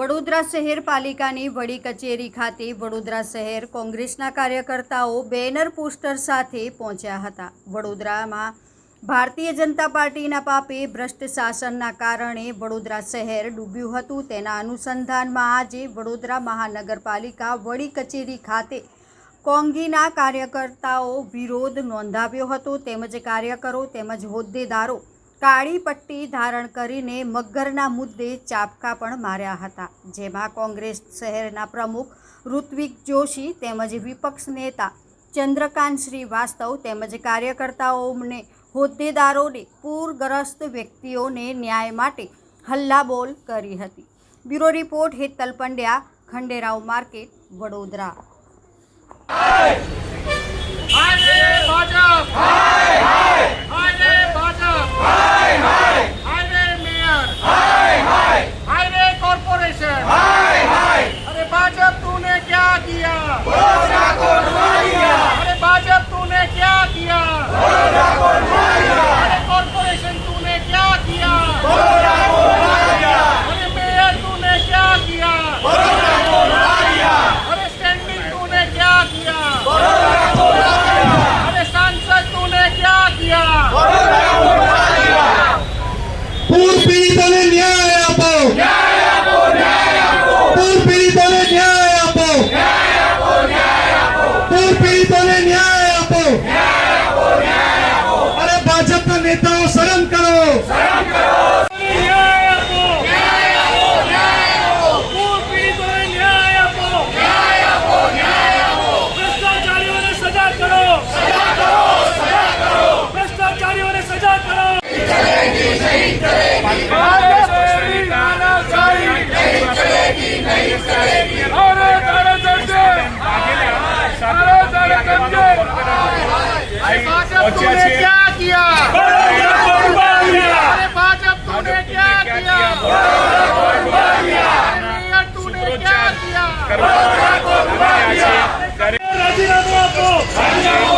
વડોદરા શહેર પાલિકાની વડી કચેરી ખાતે વડોદરા શહેર કોંગ્રેસના કાર્યકર્તાઓ બેનર પોસ્ટર સાથે પહોંચ્યા હતા. વડોદરામાં ભારતીય જનતા પાર્ટીના પાપે ભ્રષ્ટ શાસનના કારણે વડોદરા શહેર ડૂબ્યું હતું. તેના અનુસંધાનમાં આજે વડોદરા મહાનગરપાલિકા વડી કચેરી ખાતે કોંગીના કાર્યકર્તાઓ વિરોધ નોંધાવ્યો હતો. તેમજ કાર્યકરો તેમજ હોદ્દેદારો કાળી પટ્ટી ધારણ કરીને મગરના મુદ્દે ચાપકા પણ માર્યા હતા, જેમાં કોંગ્રેસ શહેરના પ્રમુખ ઋત્વિક જોશી તેમજ વિપક્ષ નેતા ચંદ્રકાંત શ્રીવાસ્તવ તેમજ કાર્યકર્તાઓને, હોદ્દેદારોને, પૂરગ્રસ્ત વ્યક્તિઓને ન્યાય માટે હલ્લાબોલ કરી હતી. Bureau report, Hetal Pandya, Khanderao market, Vadodara. તારે દંડે अरे भाजप तूने क्या किया 全军